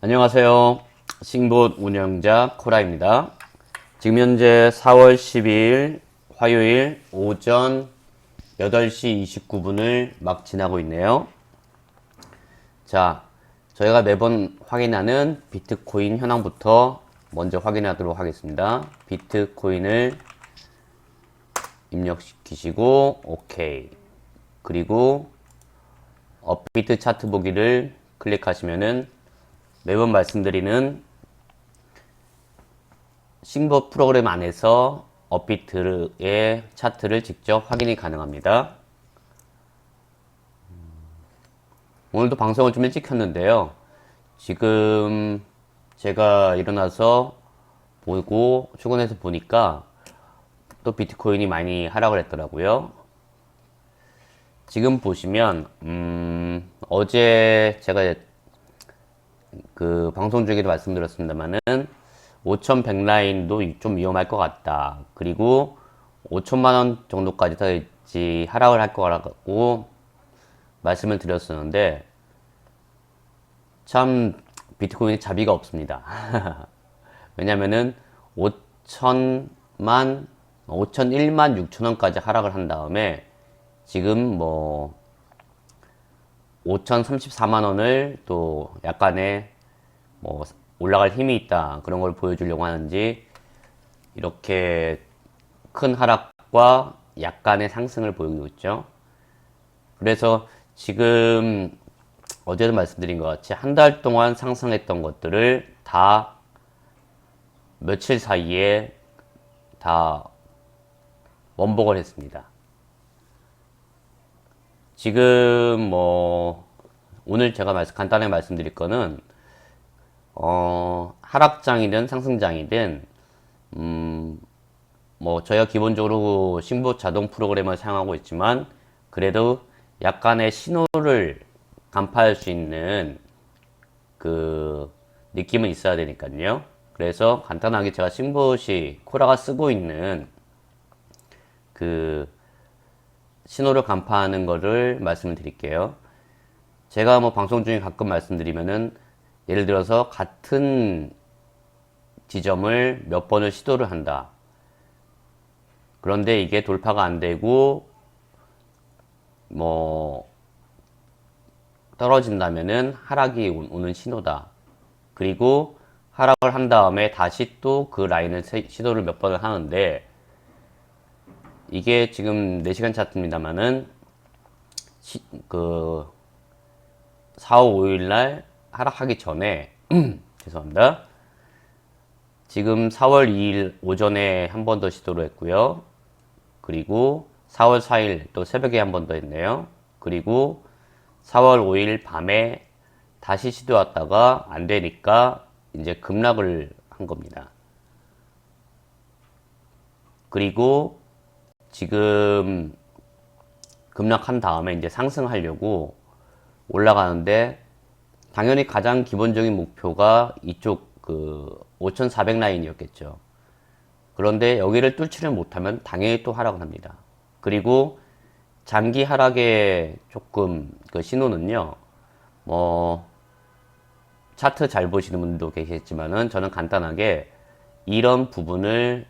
안녕하세요. 싱봇 운영자 코라입니다. 지금 현재 4월 12일 화요일 오전 8시 29분을 막 지나고 있네요. 자, 저희가 매번 확인하는 비트코인 현황부터 먼저 확인하도록 하겠습니다. 비트코인을 입력시키시고 오케이. 그리고 업비트 차트 보기를 클릭하시면은 매번 말씀드리는 싱버 프로그램 안에서 업비트의 차트를 직접 확인이 가능합니다. 오늘도 방송을 좀 일찍 켰는데요. 지금 제가 일어나서 보고 출근해서 보니까 또 비트코인이 많이 하락을 했더라고요. 지금 보시면 음, 어제 제가 그 방송 중에도 말씀드렸습니다만은 5,100 라인도 좀 위험할 것 같다. 그리고 5천만 원 정도까지 하락을 할 거라고 말씀을 드렸었는데 참 비트코인이 자비가 없습니다. 왜냐면은 5천만 5천일만 6천 원까지 하락을 한 다음에 지금 뭐 5,034만 원을 또 약간의 뭐 올라갈 힘이 있다 그런 걸 보여주려고 하는지 이렇게 큰 하락과 약간의 상승을 보이고 있죠. 그래서 지금 어제도 말씀드린 것 같이 한 달 동안 상승했던 것들을 다 며칠 사이에 다 원복을 했습니다. 지금 뭐 오늘 제가 말씀, 간단하게 말씀드릴 거는 어, 하락장이든 상승장이든 음, 뭐 저희가 기본적으로 신보 자동 프로그램을 사용하고 있지만 그래도 약간의 신호를 간파할 수 있는 그 느낌은 있어야 되니까요. 그래서 간단하게 제가 신보시 코라가 쓰고 있는 그 신호를 간파하는 거를 말씀을 드릴게요. 제가 뭐 방송 중에 가끔 말씀드리면은 예를 들어서 같은 지점을 몇 번을 시도를 한다. 그런데 이게 돌파가 안 되고 뭐 떨어진다면은 하락이 오는 신호다. 그리고 하락을 한 다음에 다시 또 그 라인을 시도를 몇 번을 하는데 이게 지금 4시간 차트입니다만은 시, 그 4, 5, 5일 날 하락하기 전에 죄송합니다. 지금 4월 2일 오전에 한 번 더 시도를 했고요. 그리고 4월 4일 또 새벽에 한 번 더 했네요. 그리고 4월 5일 밤에 다시 시도했다가 안 되니까 이제 급락을 한 겁니다. 그리고 지금 급락한 다음에 이제 상승하려고 올라가는데 당연히 가장 기본적인 목표가 이쪽 그 5,400 라인이었겠죠. 그런데 여기를 뚫지를 못하면 당연히 또 하락을 합니다. 그리고 장기 하락의 조금 그 신호는요, 뭐, 차트 잘 보시는 분도 계시겠지만은 저는 간단하게 이런 부분을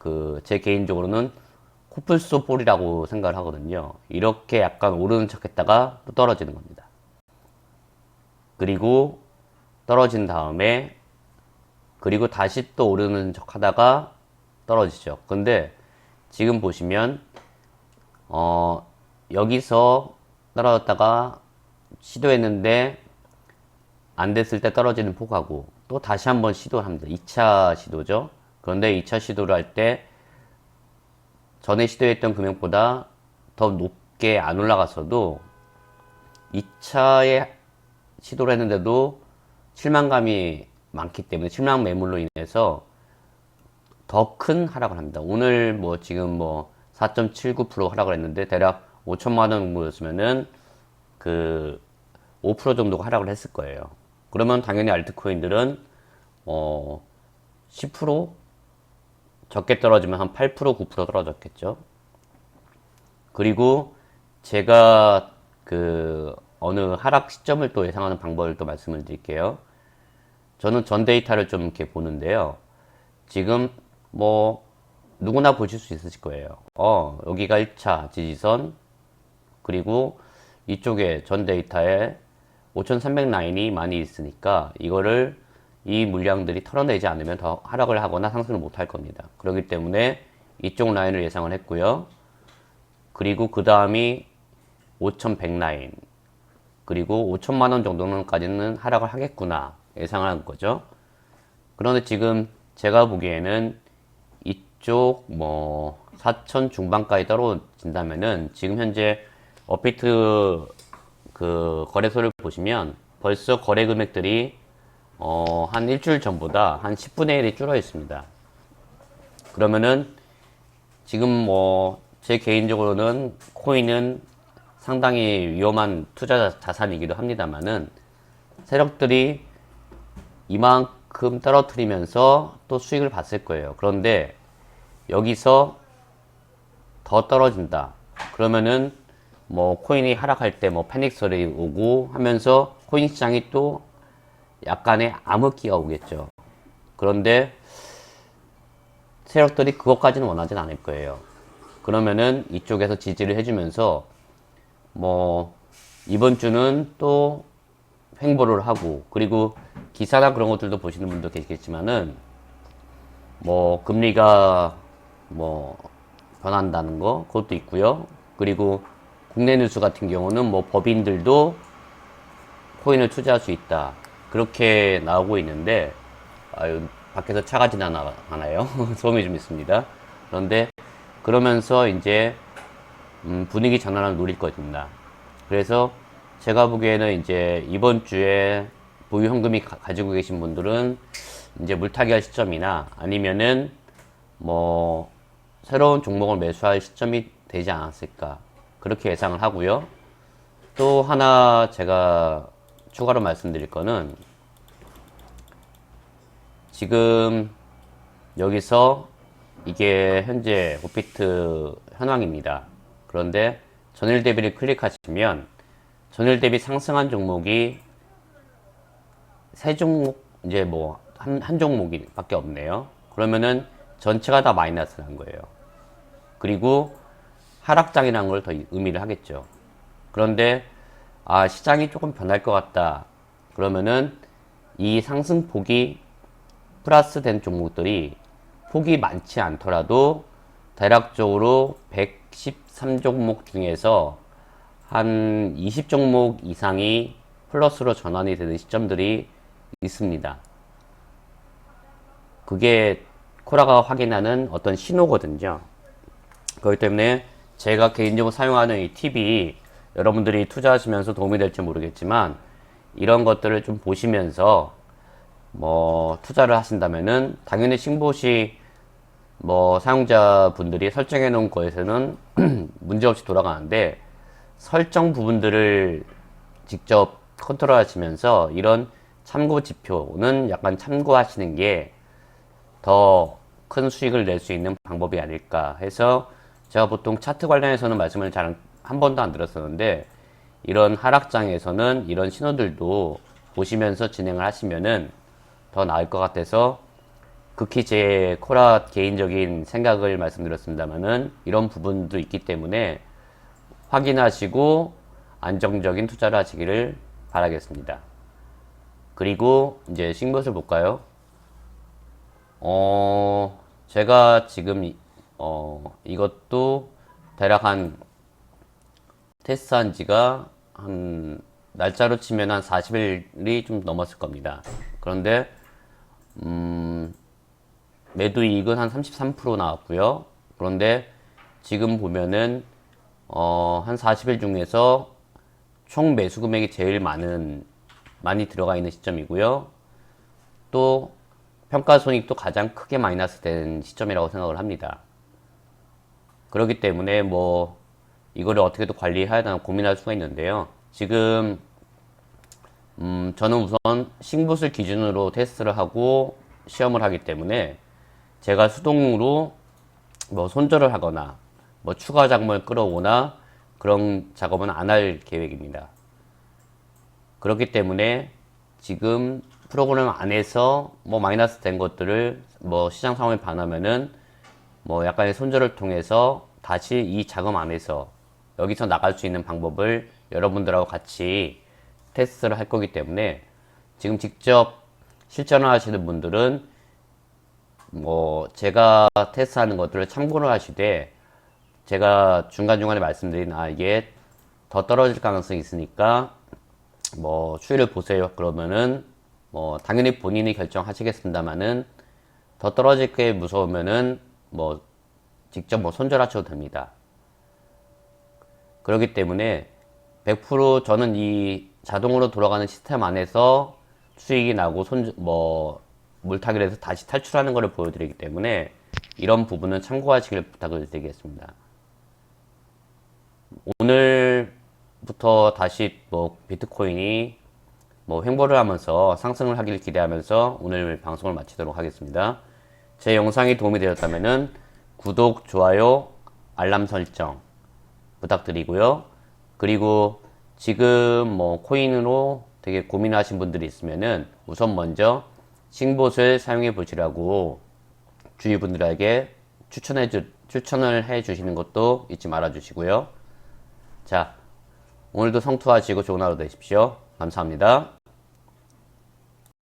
그 제 개인적으로는 코뿔소 볼이라고 생각을 하거든요. 이렇게 약간 오르는 척 했다가 또 떨어지는 겁니다. 그리고 떨어진 다음에 그리고 다시 또 오르는 척 하다가 떨어지죠. 근데 지금 보시면 어 여기서 떨어졌다가 시도했는데 안 됐을 때 떨어지는 폭하고 또 다시 한번 시도를 합니다. 2차 시도죠. 그런데 2차 시도를 할 때 전에 시도했던 금액보다 더 높게 안 올라갔어도 2차에 시도를 했는데도 실망감이 많기 때문에 실망 매물로 인해서 더 큰 하락을 합니다. 오늘 뭐 지금 뭐 4.79% 하락을 했는데 대략 5천만 원 정도였으면은 그 5% 정도가 하락을 했을 거예요. 그러면 당연히 알트코인들은 어 10% 적게 떨어지면 한 8% 9% 떨어졌겠죠. 그리고 제가 그 어느 하락 시점을 또 예상하는 방법을 또 말씀을 드릴게요. 저는 전 데이터를 좀 이렇게 보는데요. 지금 뭐 누구나 보실 수 있으실 거예요. 어, 여기가 1차 지지선 그리고 이쪽에 전 데이터에 5300 라인이 많이 있으니까 이거를 이 물량들이 털어내지 않으면 더 하락을 하거나 상승을 못할 겁니다. 그렇기 때문에 이쪽 라인을 예상을 했고요. 그리고 그 다음이 5100 라인 그리고 5천만 원 정도는까지는 하락을 하겠구나 예상을 한 거죠. 그런데 지금 제가 보기에는 이쪽 뭐 4천 중반까지 떨어진다면은 지금 현재 업비트 그 거래소를 보시면 벌써 거래 금액들이 어, 한 일주일 전보다 한 10분의 1이 줄어 있습니다. 그러면은 지금 뭐 제 개인적으로는 코인은 상당히 위험한 투자 자산이기도 합니다만은 세력들이 이만큼 떨어뜨리면서 또 수익을 봤을 거예요. 그런데 여기서 더 떨어진다. 그러면은 뭐 코인이 하락할 때 뭐 패닉설이 오고 하면서 코인 시장이 또 약간의 암흑기가 오겠죠. 그런데 세력들이 그것까지는 원하진 않을 거예요. 그러면은 이쪽에서 지지를 해주면서 뭐 이번 주는 또 횡보를 하고 그리고 기사나 그런 것들도 보시는 분도 계시겠지만은 뭐 금리가 뭐 변한다는 거 그것도 있고요. 그리고 국내 뉴스 같은 경우는 뭐 법인들도 코인을 투자할 수 있다 그렇게 나오고 있는데 아유 밖에서 차가 지나가나요? 소음이 좀 있습니다. 그런데 그러면서 이제 음, 분위기 전환을 노릴 것입니다. 그래서 제가 보기에는 이제 이번 주에 보유 현금이 가, 지고 계신 분들은 이제 물타기 할 시점이나 아니면은 뭐 새로운 종목을 매수할 시점이 되지 않았을까 그렇게 예상을 하고요. 또 하나 제가 추가로 말씀드릴 거는 지금 여기서 이게 현재 오피트 현황입니다. 그런데 전일 대비를 클릭하시면 전일 대비 상승한 종목이 세 종목 이제 뭐 한 한 종목이 밖에 없네요. 그러면은 전체가 다 마이너스 난 거예요. 그리고 하락장이라는 걸 더 의미를 하겠죠. 그런데 아 시장이 조금 변할 것 같다. 그러면은 이 상승폭이 플러스 된 종목들이 폭이 많지 않더라도 대략적으로 113종목 중에서 한 20종목 이상이 플러스로 전환이 되는 시점들이 있습니다. 그게 코라가 확인하는 어떤 신호거든요. 그렇기 때문에 제가 개인적으로 사용하는 이 팁이 여러분들이 투자하시면서 도움이 될지 모르겠지만 이런 것들을 좀 보시면서 뭐 투자를 하신다면은 당연히 신보시 뭐 사용자분들이 설정해 놓은 거에서는 문제없이 돌아가는데 설정 부분들을 직접 컨트롤 하시면서 이런 참고 지표는 약간 참고하시는 게 더 큰 수익을 낼 수 있는 방법이 아닐까 해서 제가 보통 차트 관련해서는 말씀을 잘 한 번도 안 들었었는데 이런 하락장에서는 이런 신호들도 보시면서 진행을 하시면은 더 나을 것 같아서 극히 제 코라 개인적인 생각을 말씀드렸습니다만은 이런 부분도 있기 때문에 확인하시고 안정적인 투자를 하시기를 바라겠습니다. 그리고 이제 신것을 볼까요? 어, 제가 지금 어, 이것도 대략 한 테스트한 지가 한 날짜로 치면 한 40일이 좀 넘었을 겁니다. 그런데 음, 매도 이익은 한 33% 나왔고요. 그런데 지금 보면은 어, 한 40일 중에서 총 매수 금액이 제일 많은 많이 들어가 있는 시점이고요. 또 평가 손익도 가장 크게 마이너스 된 시점이라고 생각을 합니다. 그렇기 때문에 뭐 이거를 어떻게 또 관리해야 되나 고민할 수가 있는데요. 지금 음, 저는 우선 신붓을 기준으로 테스트를 하고 시험을 하기 때문에 제가 수동으로 뭐 손절을 하거나 뭐 추가 작물을 끌어오거나 그런 작업은 안 할 계획입니다. 그렇기 때문에 지금 프로그램 안에서 뭐 마이너스 된 것들을 뭐 시장 상황에 반하면은 뭐 약간의 손절을 통해서 다시 이 자금 안에서 여기서 나갈 수 있는 방법을 여러분들하고 같이 테스트를 할 거기 때문에 지금 직접 실전을 하시는 분들은 뭐 제가 테스트하는 것들을 참고를 하시되 제가 중간중간에 말씀드린 아 이게 더 떨어질 가능성이 있으니까 뭐 추이를 보세요 그러면은 뭐 당연히 본인이 결정하시겠습니다만은 더 떨어질 게 무서우면은 뭐 직접 뭐 손절하셔도 됩니다. 그렇기 때문에 100% 저는 이 자동으로 돌아가는 시스템 안에서 수익이 나고 손, 뭐, 물타기를 해서 다시 탈출하는 것을 보여드리기 때문에 이런 부분은 참고하시길 부탁을 드리겠습니다. 오늘부터 다시 뭐 비트코인이 뭐 횡보를 하면서 상승을 하길 기대하면서 오늘 방송을 마치도록 하겠습니다. 제 영상이 도움이 되었다면 구독, 좋아요, 알람 설정 부탁드리고요. 그리고 지금 뭐 코인으로 되게 고민하신 분들이 있으면은 우선 먼저 싱봇을 사용해 보시라고 주위 분들에게 추천해 주, 추천을 해 주시는 것도 잊지 말아 주시고요. 자, 오늘도 성투하시고 좋은 하루 되십시오. 감사합니다.